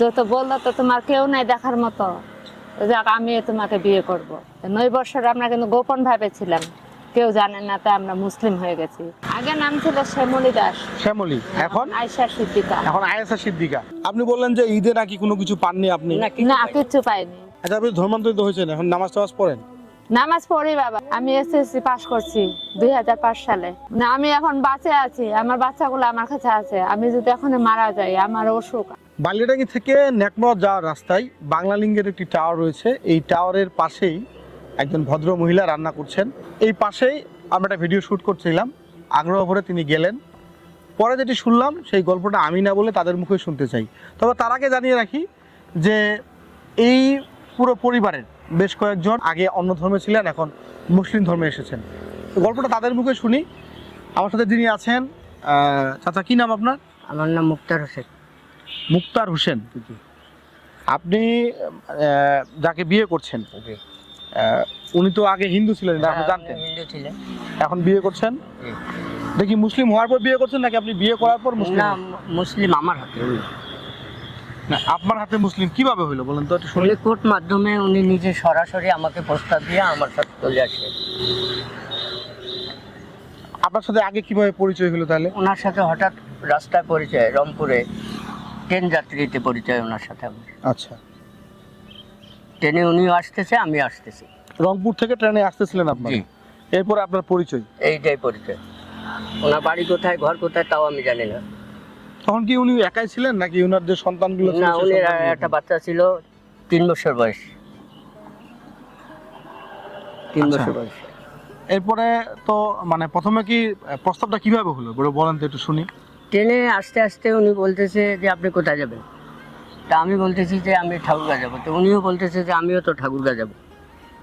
যত বলল তো তোমার কেউ নাই দেখার মতো। যাক আমি তোমাকে বিয়ে করব। নয় বছর আমরা কিন্তু গোপন ভাবে ছিলাম। কেউ জানে না তাই আমরা মুসলিম হয়ে গেছি। আগে নাম ছিল শ্যামলী দাস। শ্যামলী এখন? আয়সা সিদ্দিকা। এখন আয়েসা সিদ্দিকা। আপনি বললেন যে ঈদে নাকি কোনো কিছু পাননি আপনি? না কিচ্ছু পাইনি। আচ্ছা আপনি ধর্মান্তরিত হয়েছেন এখন নামাজ টামাজ পড়েন? নামাজ পড়ি বাবা। আমি এসএসসি পাস করছি দুই হাজার পাঁচ সালে। না আমি এখন বাঁচে আছি। আমার বাচ্চাগুলো আমার কাছে আছে। আমি যদি এখন মারা যাই আমার অসুখ। বালিয়াডাঙ্গি থেকে নেকমত যাওয়ার রাস্তায় বাংলা লিঙ্গের একটি টাওয়ার রয়েছে। এই টাওয়ারের পাশেই একজন ভদ্র মহিলা রান্না করছেন। এই পাশেই আমরা একটা ভিডিও শ্যুট করছিলাম। আগ্রহ ভরে তিনি গেলেন। পরে যেটি শুনলাম, সেই গল্পটা আমি না বলে তাদের মুখে শুনতে চাই। তবে তার আগে জানিয়ে রাখি যে এই পুরো পরিবারের বেশ কয়েকজন আগে অন্য ধর্মে ছিলেন, এখন মুসলিম ধর্মে এসেছেন। গল্পটা তাদের মুখে শুনি। আমার সাথে যিনি আছেন চাচা, কি নাম আপনার? আমার নাম মুক্তার হোসেন। মুক্তার হোসেন। আপনি যাকে বিয়ে করছেন উনি তো আগে হিন্দু ছিলেন না, আপনি জানতেন। হিন্দু ছিলেন। এখন বিয়ে করছেন? দেখি মুসলিম হওয়ার পর বিয়ে করছেন নাকি আপনি বিয়ে করার পর মুসলিম? না মুসলিম আমার হাতে। না আপনার হাতে মুসলিম কীভাবে হইল বলেন তো একটু শুনি। কোর্ট মাধ্যমে উনি নিজে সরাসরি আমাকে প্রস্তাব দিয়ে আমার সাথে চলে আসে। আপনার সাথে আগে কীভাবে পরিচয় হলো তাহলে? ওনার সাথে হঠাৎ রাস্তায় পরিচয় রংপুরে। ট্রেন যাত্রীতে পরিচয় ওনার সাথে আমার। আচ্ছা। ট্রেনে উনিও আসতেছে আমি আসতেছি। রংপুর থেকে ট্রেনে আসতেছিলেন আপনি জি। এরপর আপনার পরিচয়? এইটাই পরিচয়। ওনার বাড়ি কোথায় ঘর কোথায় তাও আমি জানি না। তখন কি উনি একাই ছিলেন নাকি ওনার যে সন্তানগুলো ছিল না সেই উনি সন্তানগুলো? একটা বাচ্চা ছিল তিন বছর বয়স। তিন আচ্ছা। বছর বয়স। এরপরে তো মানে প্রথমে কি আহ, প্রস্তাবটা কীভাবে হলো? বলে বলেন তো একটু শুনি। ট্রেনে আস্তে আস্তে উনি বলতেছে যে, আপনি কোথায় যাবেন? তা আমি বলতেছি যে, আমি ঠাকুরগা যাব। তো উনিও বলতেছে যে, আমিও তো ঠাকুরগা যাব।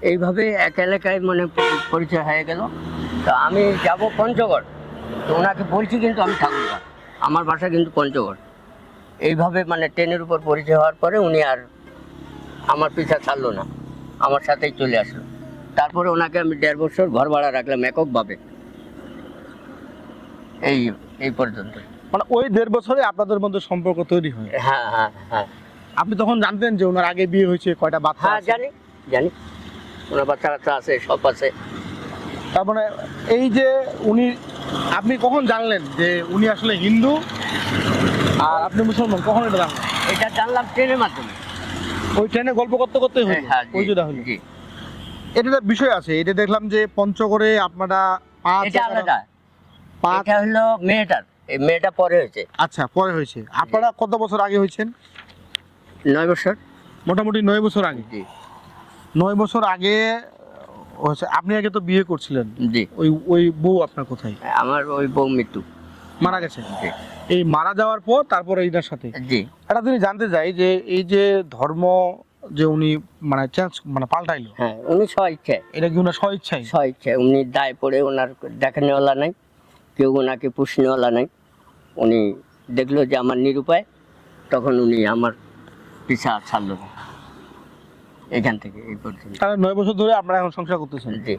এইভাবে এক এলাকায় মানে পরিচয় হয়ে গেল। তো আমি যাব পঞ্চগড়। তো ওনাকে বলছি কিন্তু আমি ঠাকুরগা। আমার বাসা কিন্তু পঞ্চগড়। এইভাবে মানে ট্রেনের উপর পরিচয় হওয়ার পরে উনি আর আমার পিছা ছাড়লো না। আমার সাথেই চলে আসলো। তারপরে ওনাকে আমি দেড় বছর ঘর ভাড়া রাখলাম এককভাবে এই এই পর্যন্ত মানে ওই দেড় বছরে আপনাদের মধ্যে সম্পর্ক তৈরি হয়। হ্যাঁ হ্যাঁ হ্যাঁ। আপনি তখন জানতেন যে ওনার আগে বিয়ে হয়েছে কয়টা বাচ্চা হ্যাঁ? জানি জানি। ওনার বাচ্চা কাচ্চা আছে সব আছে। তার মানে এই যে উনি আপনি কখন জানলেন যে উনি আসলে হিন্দু আর আপনি মুসলমান? কখন এটা জানলেন? এটা জানলাম ট্রেনের মাধ্যমে। ওই ট্রেনে গল্প করতে করতে হলো হ্যাঁ ওই যেটা হলো এটা একটা বিষয় আছে এটা দেখলাম যে পঞ্চগড়ে আপনারা পাঁচ এটা আলাদা। পাঁচ হলো মেয়েটার। এই মেয়েটা পরে হয়েছে। আচ্ছা পরে হয়েছে। আপনারা কত বছর আগে হয়েছেন? নয় বছর। মোটামুটি নয় বছর আগে। জি। নয় বছর আগে হয়েছে আপনি আগে তো বিয়ে করছিলেন। জি। ওই ওই বউ আপনার কোথায়? আমার ওই বউ মৃত্যু। মারা গেছে? এই মারা যাওয়ার পর তারপরে এইটার সাথে? জি। এটা তুমি জানতে চাই যে এই যে ধর্ম যে উনি মানে চেঞ্জ মানে পাল্টাইলো হ্যাঁ উনি স্ব ইচ্ছায় এটা কি ওনার স্ব ইচ্ছাই স্ব ইচ্ছায় উনি দায় পড়ে ওনার দেখানেওয়ালা নাই। কেউ ওনাকে পুষনেওয়ালা নাই। উনি দেখল যে আমার নিরুপায় তখন উনি আমার পিছা ছাড়লো। না এখান থেকে এই পর্যন্ত। তাহলে নয় বছর ধরে আপনারা এখন সংসার করতেছেন? জি।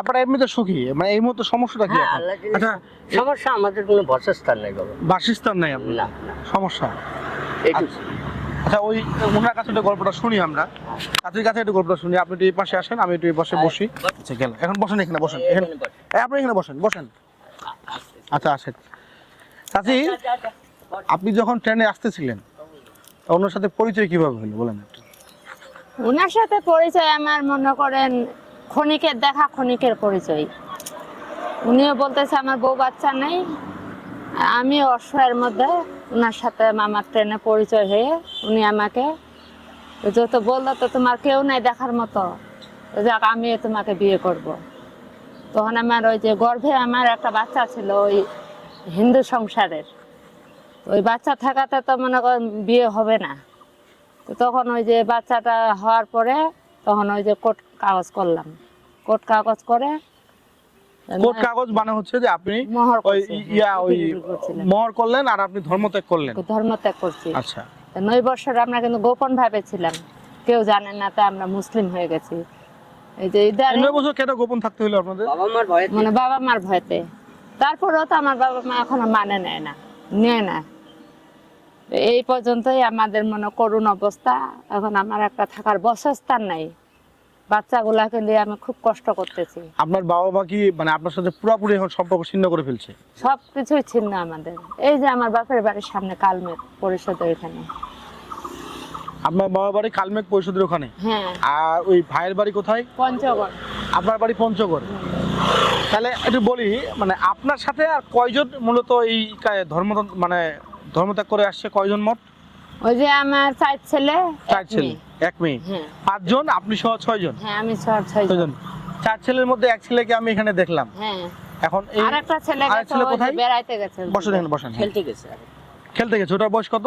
আপনারা এমনিতে সুখী? মানে এই মুহূর্তে সমস্যাটা কি হ্যাঁ, আচ্ছা সমস্যা আমাদের কোনো বাসস্থান নাই বাবা। বাসস্থান নাই আপনার? না সমস্যা? এইটুকু আচ্ছা ওই ওনার কাছে একটু গল্পটা শুনি আমরা। কাছের কাছে একটু গল্পটা শুনি। আপনি একটু এই পাশে আসেন আমি একটু এই পাশে বসি। আচ্ছা গেল। এখন বসেন এখানে বসেন। এখানে আপনি এখানে বসেন বসেন। আচ্ছা আসেন। চাচি আপনি যখন ট্রেনে আসতেছিলেন ওনার সাথে পরিচয় কীভাবে হলো বলেন। ওনার সাথে পরিচয় আমার মনে করেন ক্ষণিকের দেখা ক্ষণিকের পরিচয়। উনিও বলতেছে আমার বউ বাচ্চা নেই। আমি অসহায়ের মধ্যে ওনার সাথে আমার ট্রেনে পরিচয় হয়ে উনি আমাকে যত বলল তো তোমার কেউ নাই দেখার মতো। যাক আমি তোমাকে বিয়ে করব। তখন আমার ওই যে গর্ভে আমার একটা বাচ্চা ছিল ওই হিন্দু সংসারের। ওই বাচ্চা থাকাতে তো মনে করেন বিয়ে হবে না। তো তখন ওই যে বাচ্চাটা হওয়ার পরে তখন ওই যে কোর্ট কাগজ করলাম। কোর্ট কাগজ করে কোর্ট কাগজ মানে হচ্ছে যে আপনি মোহর ওই ইয়া ওই মোহর করলেন আর আপনি ধর্মত্যাগ করলেন। ধর্ম ত্যাগ করছি। আচ্ছা। নয় বছর আমরা কিন্তু গোপন ভাবে ছিলাম। কেউ জানে না তাই আমরা মুসলিম হয়ে গেছি। এই যে ইদারে বছর কেন গোপন থাকতে হলো আপনাদের? বাবা মার ভয়ে মানে বাবা মার ভয়তে। তারপরেও তো আমার বাবা মা এখনও মানে নেয় না নেয় না। এই পর্যন্তই আমাদের মনে করুণ অবস্থা। এখন আমার একটা থাকার বসস্থান নাই। বাচ্চাগুলাকে নিয়ে আমি খুব কষ্ট করতেছি। আপনার বাবা মা কি মানে আপনার সাথে পুরোপুরি এখন সম্পর্ক ছিন্ন করে ফেলছে? সব কিছুই ছিন্ন আমাদের। এই যে আমার বাপের বাড়ির সামনে কালমের পরিষদের এখানে। আপনার বাবা বাড়ি কালমেঘ পরিষদের ওখানে? হ্যাঁ। আর ওই ভাইয়ের বাড়ি কোথায়? পঞ্চগড়। আপনার বাড়ি পঞ্চগড়। তাহলে একটু বলি মানে আপনার সাথে আর কয়জন মূলত এই ধর্ম মানে ধর্মত্যাগ করে আসছে? কয়জন মোট ওই যে আমার চার ছেলে চার ছেলে এক মেয়ে। হ্যাঁ। পাঁচজন? আপনি সহ ছয়জন? হ্যাঁ আমি ছয় ছয়জন। চার ছেলের মধ্যে এক ছেলেকে আমি এখানে দেখলাম। হ্যাঁ। এখন এই আর একটা ছেলে গেছে কোথায়? বেড়াইতে গেছে। বসেন এখানে বসেন। খেলতে গেছে। খেলতে গেছে। ওটার বয়স কত?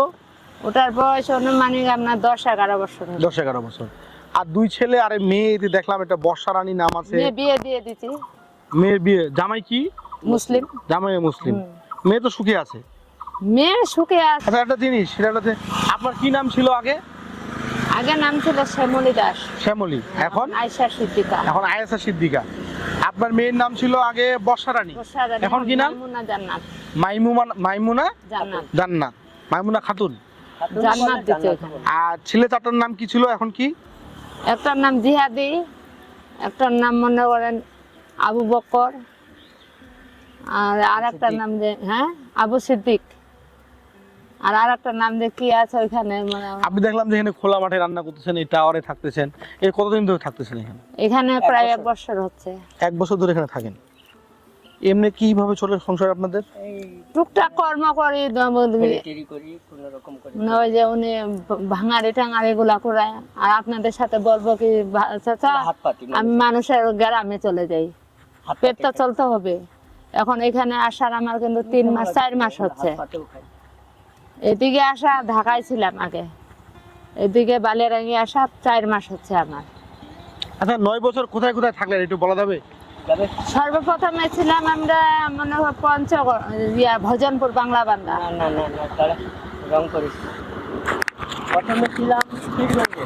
ওটার বয়স অনুমানিক আপনার দশ এগারো বছর। দশ এগারো বছর। আর দুই ছেলে আর মেয়ে দেখলাম এটা বর্ষা রানী নাম আছে। মেয়ে বিয়ে দিয়ে দিছি। মেয়ের বিয়ে জামাই কি? মুসলিম। জামাই মুসলিম। মেয়ে তো সুখে আছে। মেয়ে সুখে আছে। আচ্ছা একটা জিনিস সেটা আপনার কি নাম ছিল আগে? আগে নাম ছিল শ্যামলী দাস। শ্যামলী। এখন? আয়সা সিদ্দিকা। এখন আয়েসা সিদ্দিকা। আপনার মেয়ের নাম ছিল আগে বর্ষা রানী। এখন কি নাম? মাইমুনা জান্নাত। মাইমুমা মাইমুনা জান্নাত। জান্নাত। মাইমুনা খাতুন। জান্নাত দিচ্ছে ওখানে আর ছেলে চারটার নাম কি ছিল এখন কি? একটার নাম জিহাদি একটার নাম মনে করেন আবু বকর আর আর একটার নাম যে হ্যাঁ? আবু সিদ্দিক। আর আর একটা নাম যে কি আছে ওইখানে মানে আপনি দেখলাম যে এখানে খোলা মাঠে রান্না করতেছেন এই টাওয়ারে থাকতেছেন। এই কতদিন ধরে থাকতেছেন এখানে? এখানে প্রায় এক বছর হচ্ছে। এক বছর ধরে এখানে থাকেন? এমনি কীভাবে চলে সংসার আপনাদের? এই টুকটাক কর্ম করি করি কোন রকম করে ওই যে উনি ভাঙাড়ি টাঙাড়ি গুলা করায়। আর আপনাদের সাথে বলব কি চাচা আমি মানুষের গ্রামে চলে যাই। পেট তো চলতে হবে। এখন এখানে আসার আমার কিন্তু তিন মাস চার মাস হচ্ছে। এদিকে আসা ঢাকায় ছিলাম আগে। এদিকে বালিয়ারাঙ্গি আসা চার মাস হচ্ছে আমার। আচ্ছা নয় বছর কোথায় কোথায় থাকলেন একটু বলা যাবে? সর্বপ্রথমে ছিলাম আমরা মনে হয় পঞ্চগড় ইয়া ভজনপুর বাংলা বান্দা। না না না না তারা রং করিস প্রথমে ছিলাম পীরগঞ্জে।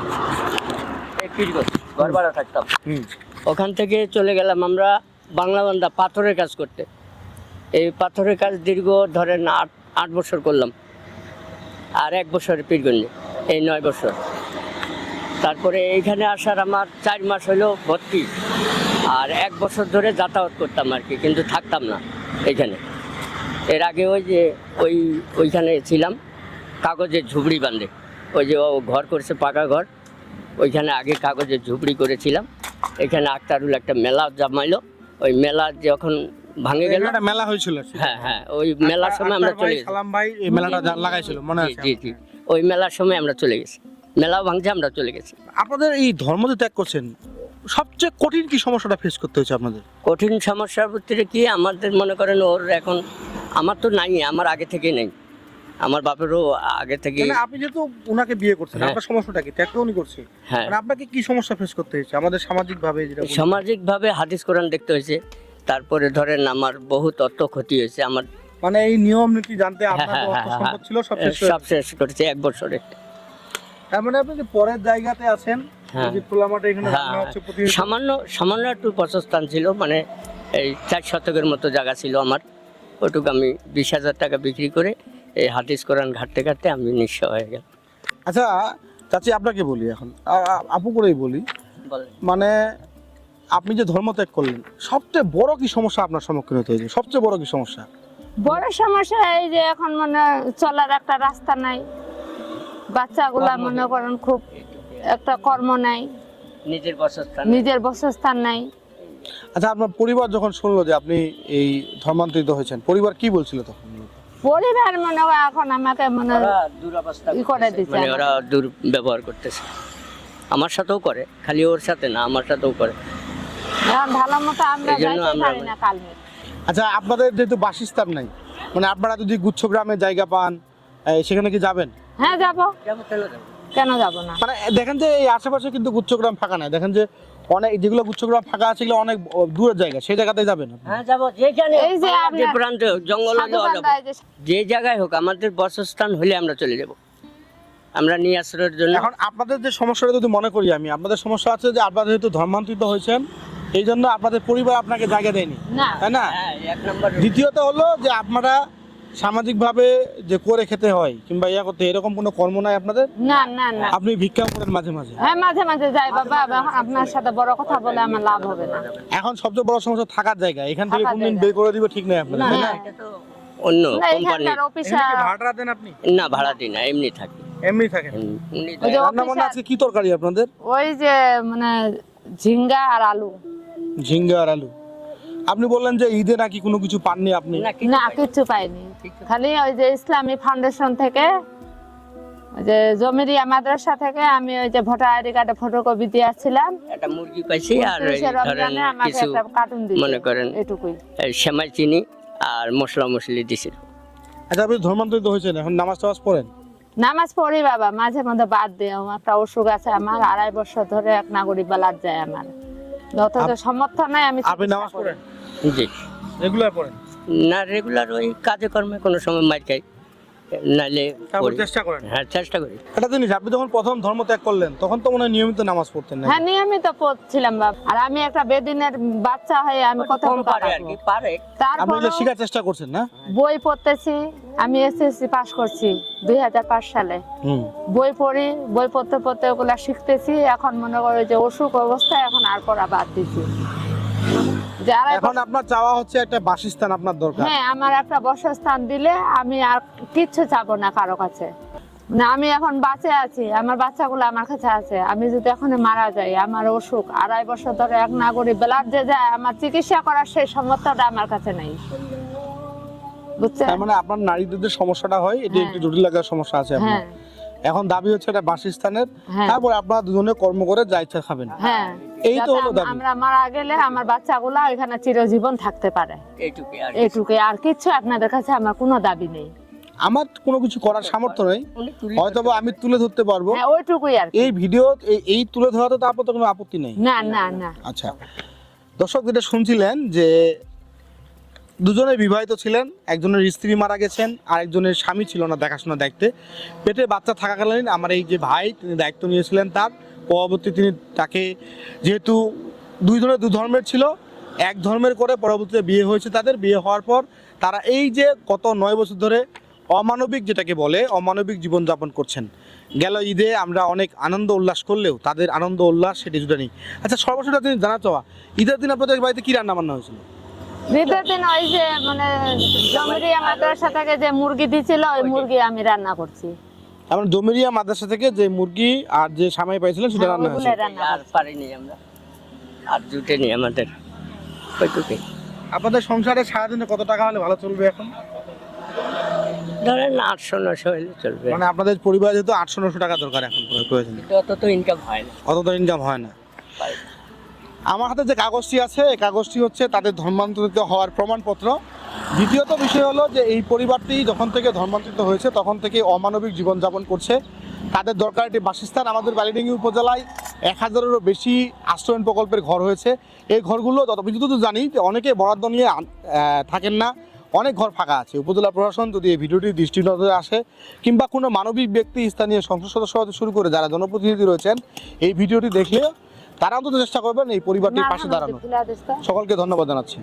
এই পীরগঞ্জ ঘর ভাড়া থাকতাম ওখান থেকে চলে গেলাম আমরা বাংলাবান্ধা পাথরের কাজ করতে। এই পাথরের কাজ দীর্ঘ ধরেন আট আট বছর করলাম। আর এক বছরে পীরগঞ্জে এই নয় বছর। তারপরে এইখানে আসার আমার চার মাস হলো ভর্তি। আর এক বছর ধরে যাতায়াত করতাম আর কি কিন্তু থাকতাম না এইখানে এর আগে ওই যে ওই ওইখানে ছিলাম কাগজের ঝুপড়ি বাঁধে। ওই যে ও ঘর করেছে পাকা ঘর ওইখানে আগে কাগজের ঝুপড়ি করেছিলাম। এখানে আক্তারুল একটা মেলা জমাইলো। ওই মেলা যখন ভাঙে গেল একটা মেলা হয়েছিল হ্যাঁ হ্যাঁ ওই মেলার সময় আমরা চলে গেছি। সালাম ভাই এই মেলাটা লাগাইছিল মনে আছে জি জি ওই মেলার সময় আমরা চলে গেছি। মেলাও ভাঙছে আমরা চলে গেছি। আপনাদের এই ধর্ম তো ত্যাগ করছেন? সবচেয়ে কঠিন কি সমস্যাটা ফেস করতে হয়েছে আপনাদের? কঠিন সমস্যার ভিতরে কি আমাদের মনে করেন ওর এখন আমার তো নাই আমার আগে থেকে নেই। আমার বাপেরও আগে থেকে মানে আপনি যেহেতু ওনাকে বিয়ে করছেন হ্যাঁ। আপনার সমস্যাটা কি? ত্যাগ উনি করছে হ্যাঁ। মানে আপনাকে কি সমস্যা ফেস করতে হয়েছে? আমাদের সামাজিক ভাবে যেটা। সামাজিকভাবে হাদিস কোরআন দেখতে হয়েছে তারপরে ধরেন আমার বহু তথ্য ক্ষতি হয়েছে আমার মানে এই নিয়ম নীতি জানতে আপনার হ্যাঁ, অর্থ সম্পদ ছিল সব শেষ সব শেষ করেছে এক বছরে। তার মানে আপনি যে পরের জায়গাতে আছেন হ্যাঁ। এই যে খোলা মাঠে এখানে হ্যাঁ, সামান্য সামান্য একটু বাসস্থান ছিল মানে এই চার শতকের মতো জায়গা ছিল আমার। ওটুকু আমি বিশ হাজার টাকা বিক্রি করে এই হাদিস কোরআন ঘাটতে ঘাটতে আমি নিঃস্ব হয়ে গেল আচ্ছা চাচি আপনাকে বলি এখন। আপু করেই বলি। মানে আপনি যে ধর্ম ত্যাগ করলেন সবচেয়ে বড় কি সমস্যা আপনার সম্মুখীন হতে হয়েছে? সবচেয়ে বড় কি সমস্যা? বড় সমস্যা এই যে এখন মানে চলার একটা রাস্তা নাই। বাচ্চাগুলা মনে করেন খুব একটা কর্ম নাই। নিজের বাসস্থান নিজের বসস্থান নাই। আচ্ছা আপনার পরিবার যখন শুনলো যে আপনি এই ধর্মান্তরিত হয়েছেন পরিবার কি বলছিল তখন? পরিবার মনে হয় এখন আমাকে মনে ওরা দুরবস্থা ই করে করতেছে। দিচ্ছে মানে ওরা দূর ব্যবহার করতেছে। আমার সাথেও করে খালি ওর সাথে না আমার সাথেও করে। ভালো মতো আমরা যাইতে পারি না কালমে আচ্ছা আপনাদের যেহেতু বাসস্থান নাই মানে আপনারা যদি গুচ্ছ গ্রামে জায়গা পান সেখানে কি যাবেন? হ্যাঁ যাব। যাব কেন যাব। কেন যাব না? মানে দেখেন যে এই আশেপাশে কিন্তু গুচ্ছগ্রাম ফাঁকা নাই। দেখেন যে অনেক যেগুলো গুচ্ছগ্রাম ফাঁকা আছে সেগুলো অনেক দূরের জায়গা সেই জায়গাতে যাবেন হ্যাঁ যাব। যেখানে এই যে প্রান্তে হোক, জঙ্গলে যে জায়গায় হোক আমাদের বাসস্থান হলে আমরা চলে যাব। আমরা নিয়ে আশ্রয়ের জন্য এখন আপনাদের যে সমস্যাটা যদি মনে করি আমি আপনাদের সমস্যা আছে যে আপনারা যেহেতু ধর্মান্তরিত হয়েছেন এই জন্য আপনাদের পরিবার আপনাকে জায়গা দেয়নি। তাই না? হ্যাঁ এক নম্বর দ্বিতীয়ত হলো যে আপনারা সামাজিকভাবে যে করে খেতে হয় কিংবা ইয়া করতে এরকম কোনো কর্ম নাই আপনাদের? না না না। আপনি ভিক্ষা করেন মাঝে মাঝে? হ্যাঁ মাঝে মাঝে যাই বাবা আপনার সাথে বড় কথা বলে আমার লাভ হবে না। এখন সবচেয়ে বড় সমস্যা থাকার জায়গা এখান থেকে কোনদিন। বের করে দিবে ঠিক নাই আপনাদের না হ্যাঁ। এটা তো অন্য না কোম্পানি এখানকার অফিসে ভাড়া দেন আপনি? না ভাড়া দিই না এমনি থাকি। এমনি থাকেন? যে রান্না বান্না আজকে কি তরকারি আপনাদের? ওই যে মানে ঝিঙ্গা আর আলু। ঝিঙ্গা আর আলু। আপনি বললেন যে ঈদে নাকি কোনো কিছু পাননি আপনি? না কিছু পাইনি। খালি ওই যে ইসলামী ফাউন্ডেশন থেকে ওই যে জমিরিয়া মাদ্রাসা থেকে আমি ওই যে ভোটার আইডি কার্ডে ফটোকপি দিয়ে আসছিলাম একটা মুরগি পাইছি আর ধরেন কিছু মনে করেন এটুকুই। সেমাই চিনি আর মশলা মশলি দিছিল আচ্ছা আপনি ধর্মান্তরিত হয়েছেন এখন নামাজ টামাজ পড়েন? নামাজ পড়ি বাবা মাঝে মধ্যে বাদ দিই আমার একটা অসুখ আছে আমার আড়াই বছর ধরে এক নাগরিক বেলার যায় আমার। অথচ সমর্থন নাই আমি আপনি নামাজ। পড়েন? জি। রেগুলার পড়েন? না রেগুলার ওই কাজে কর্মে কোনো সময় মার খাই। নাইলে তারপর চেষ্টা করেন? হ্যাঁ চেষ্টা করি। একটা জিনিস আপনি যখন প্রথম ধর্ম ত্যাগ করলেন তখন তো মনে হয় নিয়মিত নামাজ পড়তেন না হ্যাঁ নিয়মিত পড়ছিলাম বাবা আর আমি একটা বেদিনের বাচ্চা হয়ে আমি কত পারে আর কি পারে। আপনি শেখার চেষ্টা করছেন না? বই পড়তেছি আমি এসএসসি পাস করছি দুই হাজার পাঁচ সালে। বই পড়ি বই পড়তে পড়তে ওগুলা শিখতেছি এখন মনে করো যে অসুখ অবস্থায় এখন আর পড়া বাদ দিছি। যারা এখন আপনার চাওয়া হচ্ছে একটা বাসস্থান আপনার দরকার। হ্যাঁ আমার একটা বসস্থান দিলে আমি আর কিচ্ছু চাবো না কারও কাছে। না আমি এখন বাঁচে আছি আমার বাচ্চাগুলো আমার কাছে আছে। আমি যদি এখন মারা যাই আমার অসুখ আড়াই বছর ধরে এক নাগরিক বেলার যে যায় আমার চিকিৎসা করার সেই সামর্থ্যটা আমার কাছে নেই। বুঝছেন? তার মানে আপনার নারীদের যে সমস্যাটা হয় এটি হ্যাঁ। একটি জটিল লাগার সমস্যা আছে আপনার। হ্যাঁ। এখন দাবি হচ্ছে একটা বাসস্থানের হ্যাঁ। তারপর আপনারা দুজনে কর্ম করে যা ইচ্ছা খাবেন। হ্যাঁ। এই তো হলো দাবি। আমরা মারা গেলে আমার বাচ্চাগুলা এখানে চিরজীবন থাকতে পারে। এইটুকুই আর এইটুকুই আর কিছু আপনাদের কাছে আমার কোনো দাবি নেই। আমার কোনো কিছু করার সামর্থ্য নেই। হয়তো আমি তুলে ধরতে পারব। হ্যাঁ ওইটুকুই আর কি। এই ভিডিও এই- এই তুলে ধরাতে তো আপাতত কোনো আপত্তি নেই। না না না। আচ্ছা। দর্শক যেটা শুনছিলেন যে দুজনে বিবাহিত ছিলেন, একজনের স্ত্রী মারা গেছেন আর একজনের স্বামী ছিল না দেখাশোনা দায়িত্বে। পেটে বাচ্চা থাকাকালীন আমার এই যে ভাই, তিনি দায়িত্ব নিয়েছিলেন তার। পরবর্তী তিনি তাকে যেহেতু দুই ধরনের দু ধর্মের ছিল, এক ধর্মের করে পরবর্তীতে বিয়ে হয়েছে তাদের। বিয়ে হওয়ার পর তারা এই যে গত নয় বছর ধরে অমানবিক যেটাকে বলে, অমানবিক জীবনযাপন করছেন। গেল ঈদে আমরা অনেক আনন্দ উল্লাস করলেও তাদের আনন্দ উল্লাস সেটি দুটো নেই। আচ্ছা সর্বশেষ তিনি জানা চাওয়া ঈদের দিন আপনাদের বাড়িতে কী রান্না বান্না হয়েছিল? দ্বিতীয় দিন ওই যে মানে জমিরিয়া মাদ্রাসা থেকে যে মুরগি দিছিল ওই মুরগি আমি রান্না করছি। আমার জমিরিয়া মাদ্রাসা থেকে যে মুরগি আর যে সামাই পাইছিলেন সেটা হ্যাঁ, রান্না হয়েছে। আর পারিনি আমরা। আর জুটেনি আমাদের। ওইটুকুই। আপনাদের সংসারে সারাদিনে কত টাকা হলে ভালো চলবে এখন? ধরেন আটশো নশো হলে চলবে। মানে আপনাদের পরিবার যেহেতু আটশো নশো টাকা দরকার এখন প্রয়োজন। অত তো ইনকাম হয় না। অত তো ইনকাম হয় না। আমার হাতে যে কাগজটি আছে, এই কাগজটি হচ্ছে তাদের ধর্মান্তরিত হওয়ার প্রমাণপত্র। দ্বিতীয়ত বিষয় হলো যে এই পরিবারটি যখন থেকে ধর্মান্তরিত হয়েছে, তখন থেকে অমানবিক জীবনযাপন করছে। তাদের দরকার একটি বাসস্থান আমাদের বালিডাঙ্গি উপজেলায়। এক হাজারেরও বেশি আশ্রয়ণ প্রকল্পের ঘর হয়েছে। এই ঘরগুলো যত যতদূর জানি যে অনেকে বরাদ্দ নিয়ে থাকেন না। অনেক ঘর ফাঁকা আছে। উপজেলা প্রশাসন যদি এই ভিডিওটি দৃষ্টি নজরে আসে, কিংবা কোনো মানবিক ব্যক্তি স্থানীয় সংসদ সদস্য শুরু করে যারা জনপ্রতিনিধি রয়েছেন, এই ভিডিওটি দেখলে তারা অন্তত চেষ্টা করবেন এই পরিবারটির পাশে দাঁড়ানো সকলকে ধন্যবাদ জানাচ্ছি।